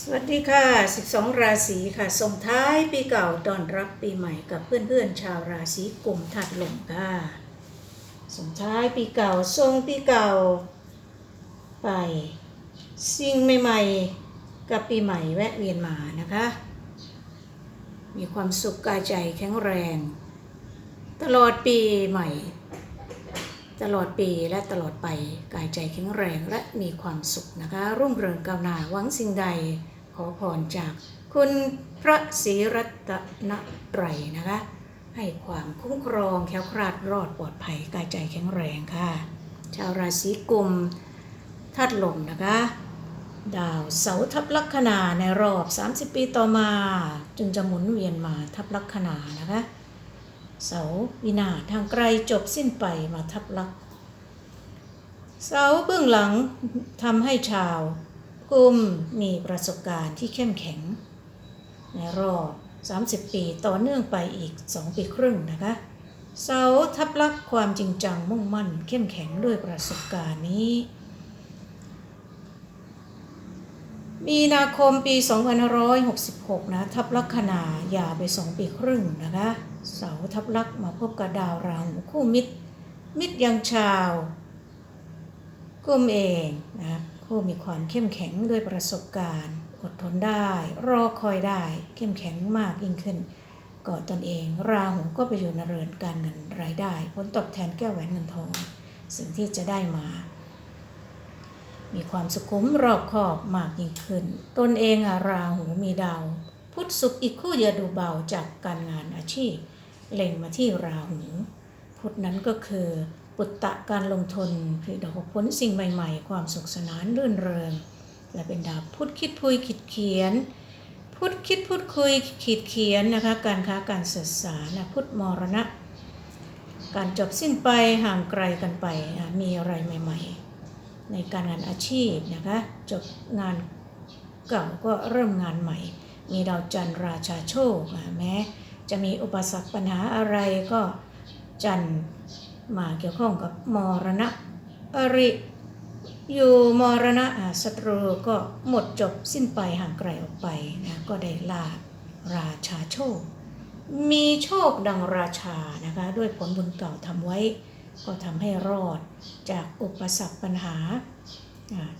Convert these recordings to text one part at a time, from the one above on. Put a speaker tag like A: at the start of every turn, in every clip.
A: สวัสดีค่ะ 12 ราศีค่ะ ส่งท้ายปีเก่าต้อนรับปีใหม่กับเพื่อนๆ ชาวราศีกลุ่มถัดลงค่ะ ส่งท้ายปีเก่าส่งปีเก่า ไป สิ่งใหม่ๆ กับปีใหม่แวะเวียนมานะคะ มีความสุขกายใจแข็งแรง ตลอดปีใหม่ ตลอดปีและตลอดไปกายใจแข็งแรงและมีความสุขนะคะ รุ่งเรืองก้าวหน้าหวังสิ่งใดขอพรจากคุณพระศรีรัตนไตรนะคะ ให้ความคุ้มครองแคล้วคลาดรอดปลอดภัยกายใจแข็งแรงค่ะ ชาวราศีกุมทัดลมนะคะ ดาวเสาทับลัคนาในรอบ 30 ปีต่อมา จึงจะหมุนเวียนมาทับลัคนานะคะ เสาวินาทางไกลจบสิ้นไปมาทับลัก เสาเบื้องหลังทำให้ชาวกุมมีประสบการณ์ที่เข้มแข็ง ในรอบ 30 ปีต่อเนื่องไปอีก 2 ปีครึ่งนะคะ เสาทับลักความจริงจังมุ่งมั่นเข้มแข็งด้วยประสบการณ์นี้ มีนาคมปี 2566 นะทับลัคนาหย่าไป2ปีครึ่งนะคะ เสาทับลักมาพบกับดาวราหูคู่มิตร มิตรยังชาวกุมเองนะผู้มีความเข้มแข็งด้วยประสบการณ์ อดทนได้ รอคอยได้ เข้มแข็งมากยิ่งขึ้นก่อตนเอง ราหูก็ไปอยู่ในเรือนการเงินรายได้ ผลตอบแทนแก้วแหวนเงินทอง สิ่งที่จะได้มา มีความสุขุมรอบคอบมากยิ่งขึ้น ตนเองอราหูมีดาว พุทธสุขอีกคู่อย่าดูเบาจากการงานอาชีพ เล็งมาที่ราหูพุทธนั้นก็คือ ปุตตะการลงทุนผลิดอกผลสิ่งใหม่ ๆ ความสุขสนานรื่นเริง และเป็นดาวพุทธคิดพุยคิดเขียน พุทธคิดพุทธคุยขีดเขียนนะคะการค้าการศึกษานะพุทธมรณะ การจบสิ้นไปห่างไกลกันไปมีอะไรใหม่ ๆ ในการงานอาชีพนะคะจบงานเก่าก็เริ่มงานใหม่ มีดาวจันทร์ราชาโชคแม้จะมีอุปสรรคปัญหาอะไรก็จันทร์มาเกี่ยวข้องกับมรณะอริอยู่มรณะศัตรูก็หมดจบสิ้นไปห่างไกลออกไปนะก็ได้ลาบราชาโชค มีโชคดังราชานะคะด้วยผลบุญเก่าทำไว้ ก็ทำให้รอดจากอุปสรรคปัญหา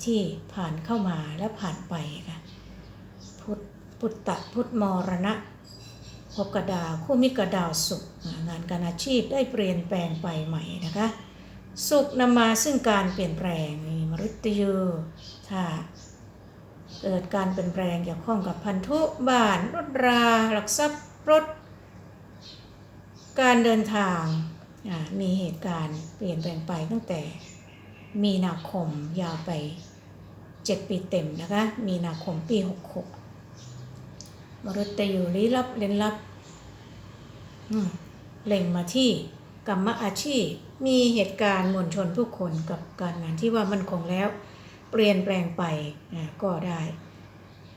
A: ที่ผ่านเข้ามาและผ่านไปค่ะพุทธปุตตะพุทธมรณะพบกับดาวคู่มิตรกับดาวสุขงานการอาชีพได้เปลี่ยนแปลงไปใหม่นะคะสุขนำมาซึ่งการเปลี่ยนแปลงมีมฤตยูถ้าเกิดการเปลี่ยนแปลงเกี่ยวข้องกับพันธุบ้านรถรา หลักทรัพย์รถ การเดินทาง มีเหตุการณ์เปลี่ยนแปลงไปตั้งแต่มีนาคมยาวไป 7 ปีเต็มนะคะ มีนาคมปี 66มฤตยูลี้ลับเล่นลับเล็งมาที่กรรมอาชีพ มีเหตุการณ์มวลชนผู้คนกับการงานที่ว่ามันคงแล้ว เปลี่ยนแปลงไปก็ได้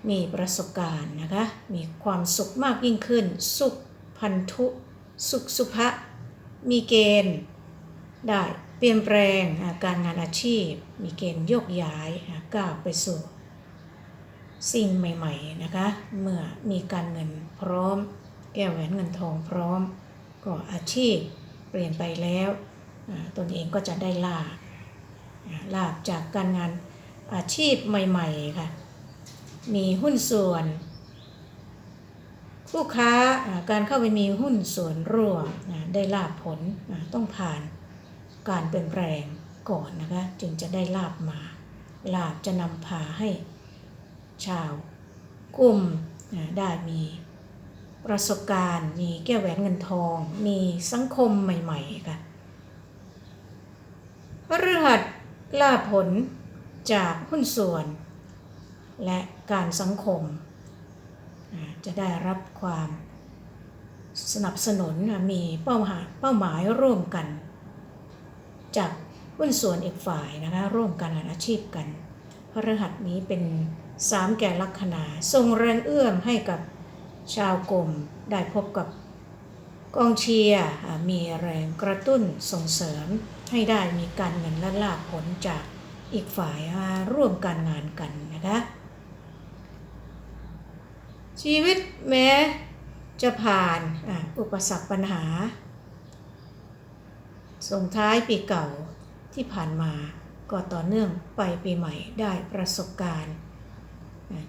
A: มีประสบการณ์นะคะ มีความสุขมากยิ่งขึ้น สุขพันธุ สุขสุภะ มีเกณฑ์ได้เปลี่ยนแปลงการงานอาชีพ มีเกณฑ์โยกย้ายก้าวไปสู่สิ่งใหม่ๆนะคะเมื่อมีการเงินพร้อม แก้วแหวนเงินทองพร้อม ก็อาชีพเปลี่ยนไปแล้วตนเองก็จะได้ลาบอ่าลาบจากการงานอาชีพใหม่ๆค่ะมีหุ้นส่วน ผู้ค้าการเข้าไปมีหุ้นส่วนร่วมได้ลาบผลต้องผ่านการเปลี่ยนแปลงก่อนนะคะจึงจะได้ลาบมาลาบจะนำพาให้ชาวกลุ่มได้มีประสบการณ์ มีแก้วแหวนเงินทอง มีสังคมใหม่ๆค่ะพฤหัสลาภผลจากหุ้นส่วน และการสังคม จะได้รับความสนับสนุนมีเป้าหมายเป้าหมายร่วมกัน จากหุ้นส่วนอีกฝ่ายนะคะร่วมกันงานอาชีพกันพฤหัสนี้เป็นสามแก่ลัคนาทรงแรงเอื้อมให้กับชาวกลมได้พบกับกองเชียร์มีแรงกระตุ้นส่งเสริมให้ได้มีการเงินและลาภผลจากอีกฝ่ายร่วมการงานกันนะคะ ชีวิตแม้จะผ่านอุปสรรคปัญหา ส่งท้ายปีเก่าที่ผ่านมาก็ต่อเนื่องไปปีใหม่ได้ประสบการณ์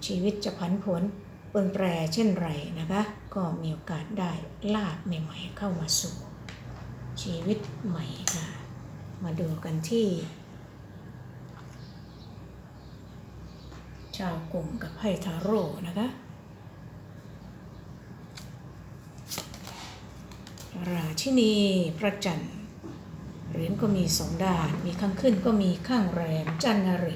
A: ชีวิตจะผันผวนเปลี่ยนแปรเช่นไรนะคะ ก็มีโอกาสได้ลาบใหม่ ๆ เข้ามาสู่ ชีวิตใหม่ค่ะ มาดูกันที่ ชาวกลุ่มกับไพ่ทาโร่นะคะ ราชินีพระจันทร์เหรียญก็มีสองด้าน มีข้างขึ้นก็มีข้างแรมจันทร์นริ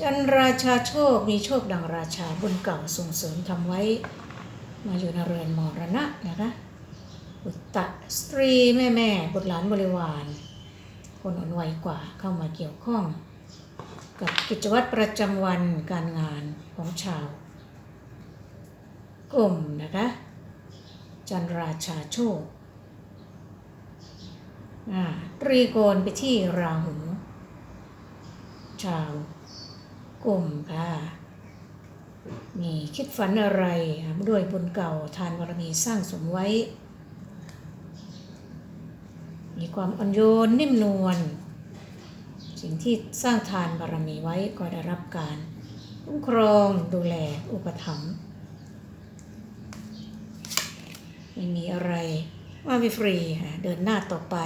A: จันราชาโชค มีโชคดังราชาบุญเก่าส่งเสริมทำไว้ มาอยู่ในเรือนมรณะนะคะบุตรสตรีแม่แม่บุตรหลานบริวาร คนอ่อนวัยกว่าเข้ามาเกี่ยวข้อง กับกิจวัตรประจำวันการงานของชาวกลุ่มนะคะจันราชาโชค ตรีโกนไปที่ราหูชาวกลุ่มค่ะ มีคิดฝันอะไรด้วยบุญเก่าทานบารมีสร้างสมไว้ มีความอ่อนโยนนิ่มนวล สิ่งที่สร้างทานบารมีไว้ก็ได้รับการคุ้มครองดูแลอุปถัมภ์ไม่มีอะไร ว่าไม่ฟรีค่ะเดินหน้าต่อไป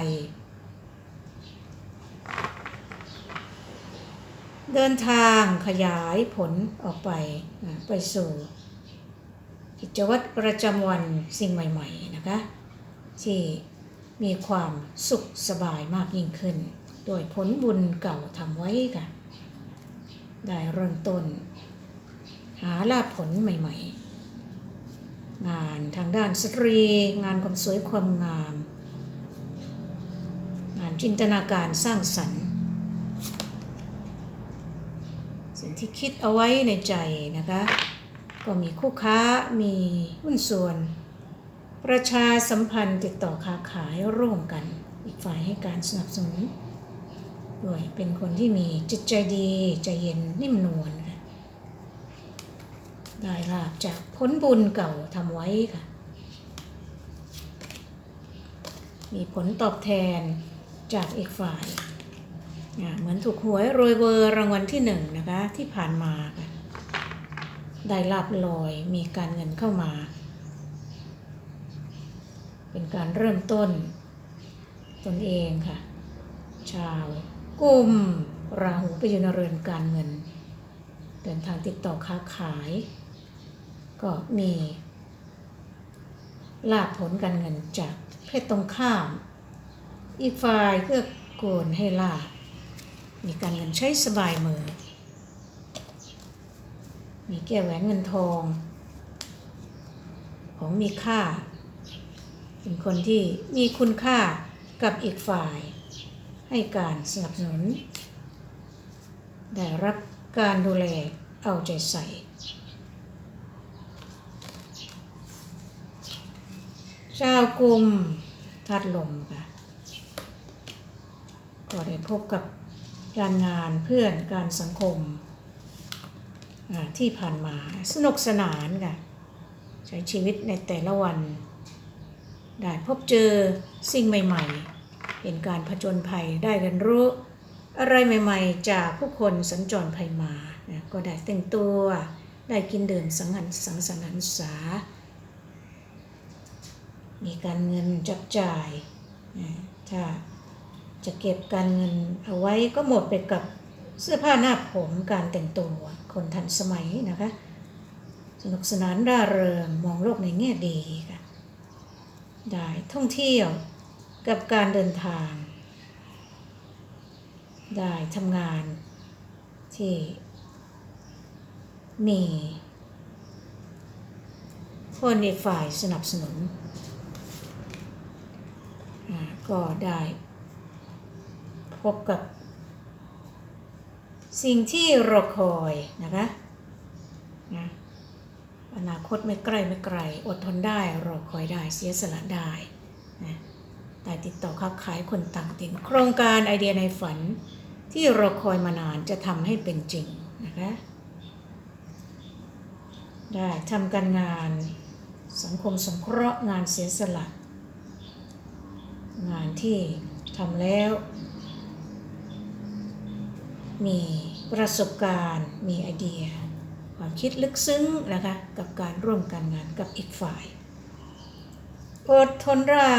A: เดินทางขยายผลออกไปไปสู่กิจวัตรประจำวันสิ่งใหม่ ๆ นะคะ ที่มีความสุขสบายมากยิ่งขึ้น โดยผลบุญเก่าทำไว้ค่ะ ได้เริ่มต้น หาลาภผลใหม่ ๆ งานทางด้านสตรี งานความสวยความงาม งานจินตนาการสร้างสรรค์ สิ่งที่คิดเอาไว้ในใจนะคะ ก็มีคู่ค้ามีหุ้นส่วน ประชาสัมพันธ์ติดต่อค้าขายร่วมกัน อีกฝ่ายให้การสนับสนุนด้วยเป็นคนที่มีจิตใจดี ใจเย็นนิ่มนวล ได้ลาบจากผลบุญเก่าทำไว้ค่ะ มีผลตอบแทนจากอีกฝ่าย เหมือนถูกหวยโรยเบอร์รางวัลที่หนึ่งนะคะที่ผ่านมาค่ะ ได้ลาบลอยมีการเงินเข้ามา เป็นการเริ่มต้น ตนเองค่ะ ชาวกุมราหูไปอยู่ในเรือนการเงินเดินทางติดต่อค้าขาย ก็มีลาภผลการเงินจากเพศตรงข้าม อีกฝ่ายเพื่อโกนให้ลาภมีการเงินใช้สบายมือ มีแก้วแหวนเงินทอง ของมีค่า เป็นคนที่มีคุณค่ากับอีกฝ่าย ให้การสนับสนุน ได้รับการดูแลเอาใจใส่ ชาวกลุ่มธาตุลมค่ะก็ได้พบกับการงานเพื่อนการสังคมที่ผ่านมาสนุกสนานค่ะใช้ชีวิตในแต่ละวัน ได้พบเจอสิ่งใหม่ ๆ เป็นการผจญภัยได้เรียนรู้ อะไรใหม่ ๆ จากผู้คนสัญจรภัยมา ก็ได้แต่งตัว ได้กินดื่มสังหันสังสรรค์หันษา มีการเงินจับจ่ายถ้าจะเก็บการเงินเอาไว้ก็หมดไปกับเสื้อผ้าหน้าผมการแต่งตัวคนทันสมัยนะคะ สนุกสนานร่าเริงมองโลกในแง่ดีค่ะได้ท่องเที่ยวกับการเดินทาง ได้ทำงานที่มีคนอีกฝ่ายสนับสนุน ก็ได้พบกับ สิ่งที่รอคอยนะคะนะอนาคตไม่ใกล้ไม่ไกล อดทนได้รอคอยได้เสียสละได้นะแต่ติดต่อค้าขายคนต่างถิ่นโครงการไอเดียในฝันที่รอคอยมานานจะทำให้เป็นจริงนะคะได้ทำการงานสังคมสงเคราะห์งานเสียสละ งานที่ทำแล้ว มีประสบการณ์ มีไอเดีย ความคิดลึกซึ้งนะคะกับการร่วมกันงานกับอีกฝ่ายอดทนได้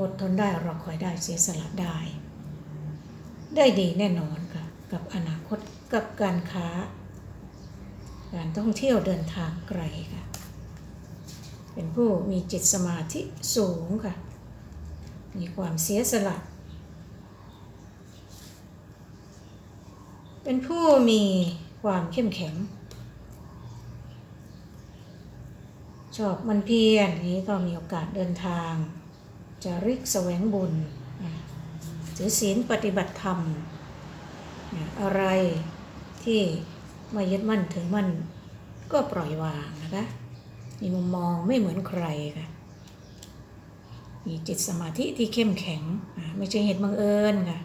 A: อดทนได้รอคอยได้เสียสละได้ ได้ดีแน่นอนค่ะกับอนาคตกับการค้า การท่องเที่ยวเดินทางไกลค่ะ เป็นผู้มีจิตสมาธิสูงค่ะ มีความเสียสละ เป็นผู้มีความเข้มแข็ง ชอบมันเพียรนี้ก็มีโอกาสเดินทาง จะริกแสวงบุญถือศีลปฏิบัติธรรม อะอะไรที่ไม่ยึดมั่นถือมั่นก็ปล่อยวางนะคะ มีมุมมองไม่เหมือนใครค่ะ มีจิตสมาธิที่เข้มแข็ง ไม่ใช่เหตุบังเอิญค่ะ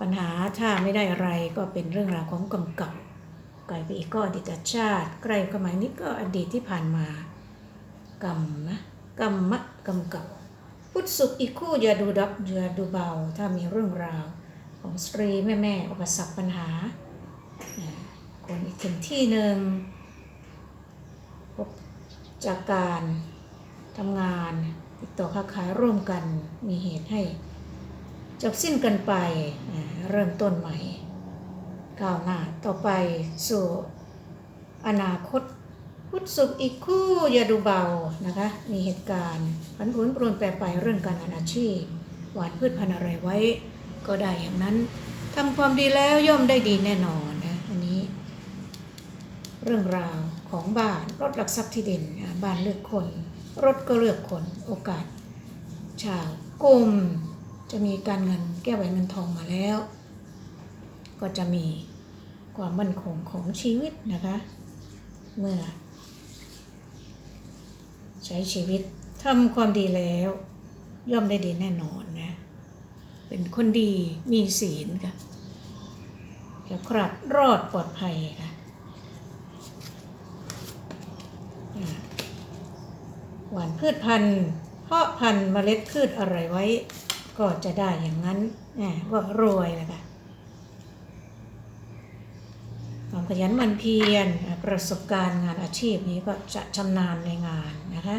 A: ปัญหาถ้าไม่ได้อะไรก็เป็นเรื่องราวของกรรมเก่าไกลไปอีกก็อดีตชาติ ใกล้เข้ามานี้ก็อดีตที่ผ่านมากรรมนะกรรมะกรรมเก่าพุทธสุขอีกคู่อย่าดูดับอย่าดูเบา ถ้ามีเรื่องราวของสตรีแม่แม่ๆอุปสรรคปัญหาอ่าคนอีกถึงที่หนึ่งพบจากการทำงาน ติดต่อค้าขายร่วมกันมีเหตุให้จบสิ้นกันไปเริ่มต้นใหม่ก้าวหน้าต่อไปสู่อนาคตพุทธสุขอีกคู่อย่าดูเบานะคะมีเหตุการณ์ผันผวนปรนแปรไปเรื่องการงานอาชีพ หวานพืชพันธุ์อะไรไว้ ก็ได้อย่างนั้นทำความดีแล้วย่อมได้ดีแน่นอนนะอันนี้ เรื่องราวของบ้านรถหลักทรัพย์ที่ดินบ้านเลือกคน รถก็เลือกคนโอกาส ชาวกลุ่มจะมีการเงินแก้วแหวนเงินทองมาแล้ว ก็จะมีความมั่นคงของชีวิตนะคะ เมื่อ ใช้ชีวิตทำความดีแล้ว ย่อมได้ดีแน่นอนนะ เป็นคนดีมีศีลค่ะแคล้วคลาดรอดปลอดภัยค่ะอ่า หวานพืชพันธุ์ เพาะพันธุ์เมล็ดพืชอะไรไว้ ก็จะได้อย่างนั้นอ่ารวยแหละค่ะความขยันหมันเพียรประสบการณ์งานอาชีพนี้ก็จะชำนาญในงานนะคะ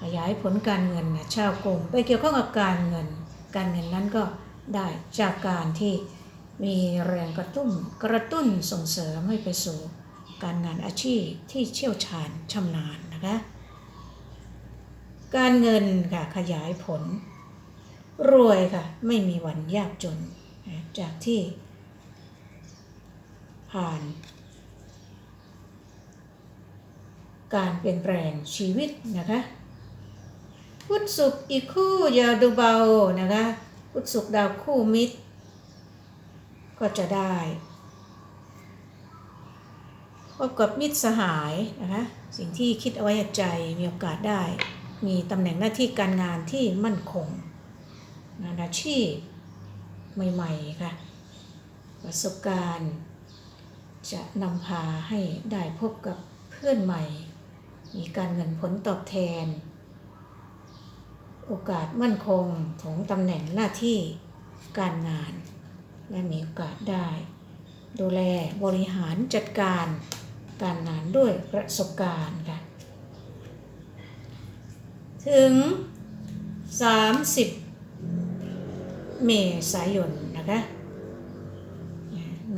A: ขยายผลการเงินนะชาวกลุ่มไปเกี่ยวข้องกับการเงิน การเงินนั้นก็ได้จากการที่มีแรงกระตุ้นกระตุ้นส่งเสริมให้ไปสู่การงานอาชีพที่เชี่ยวชาญชำนาญนะคะ การเงินค่ะขยายผล รวยค่ะไม่มีวันยากจน จากที่ ผ่าน การเปลี่ยนแปลงชีวิตนะคะพุทธสุขอีกคู่ยาดูเบานะคะพุทธสุขดาวคู่มิตร ก็จะได้พบกับมิตรสหายนะคะสิ่งที่คิดเอาไว้ในใจมีโอกาสได้ มีตำแหน่งหน้าที่การงานที่มั่นคงงานอาชีพใหม่ๆค่ะประสบการณ์ จะนำพาให้ได้พบกับเพื่อนใหม่ มีการเงินผลตอบแทน โอกาสมั่นคงของตำแหน่งหน้าที่การงาน และมีโอกาสได้ ดูแลบริหารจัดการการงานด้วยประสบการณ์ค่ะ ถึง 30 เมษายนนะคะ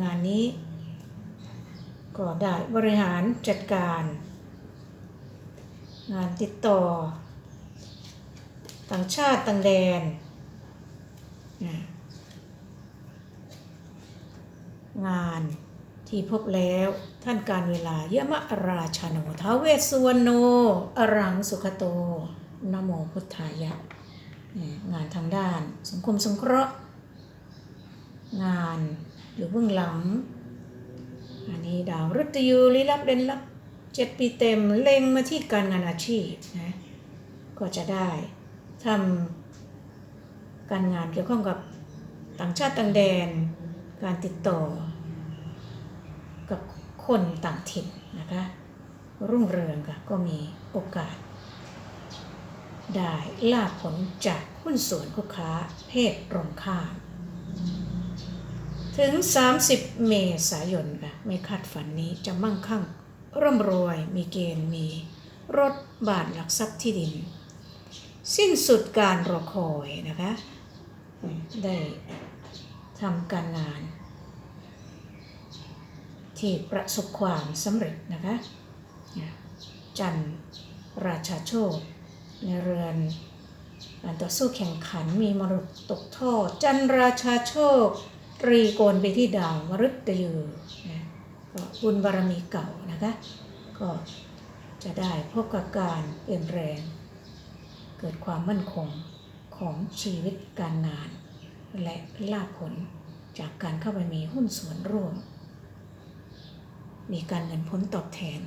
A: งานนี้ ก็ได้บริหารจัดการ งานติดต่อ ต่างชาติต่างแดน งานที่พบแล้วท่านการเวลาเยะมะราชาโนทาวเวสุวรโน อรังสุขโต นโมพุทธายะ งานทางด้านสังคมสงเคราะห์ งานหรือเบื้องหลัง อันนี้ดาวฤตยูลี้ลับเด่นลับเจ็ดปีเต็มเล็งมาที่การงานอาชีพนะก็จะได้ทำการงานเกี่ยวข้องกับต่างชาติต่างแดน การติดต่อ กับคนต่างถิ่นนะคะรุ่งเรืองค่ะก็มีโอกาส ได้ลาภผลจากหุ้นส่วนคู่ค้าเพศตรงข้ามถึง 30 เมษายนค่ะไม่คาดฝันนี้จะมั่งคั่ง ร่ำรวยมีเกณฑ์มี รถบาทหลักทรัพย์ที่ดิน สิ้นสุดการรอคอยนะคะ ได้ทำการงาน ที่ประสบความสำเร็จนะคะ จันทร์ราชาโชค ในเรือนการต่อสู้แข่งขันมีมรดกตกทอดจันราชาโชคตรีโกนไปที่ดาวมฤตยูนะก็บุญบารมีเก่านะคะ ก็จะได้พบกับการเปลี่ยนแปลงเกิดความมั่นคงของชีวิตการงาน และลาภผลจากการเข้าไปมีหุ้นส่วนร่วม มีการเงินผลตอบแทน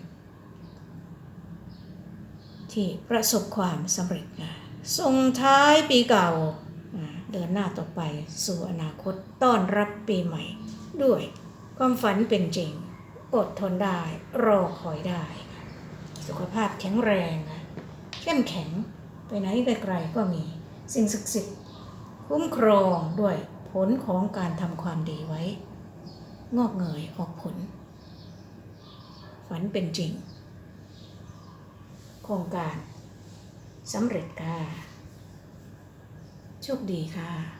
A: ที่ประสบความสำเร็จนะส่งท้ายปีเก่า เดินหน้าต่อไปสู่อนาคตต้อนรับปีใหม่ ด้วยความฝันเป็นจริง อดทนได้รอคอยได้ สุขภาพแข็งแรงนะเข้มแข็งไปไหนไกลๆก็มีสิ่งศักดิ์สิทธิ์คุ้มครองด้วยผลของการทำความดีไว้ งอกเงยออกผล ฝันเป็นจริง ครงการสำเร็จค่ะ โชคดีค่ะ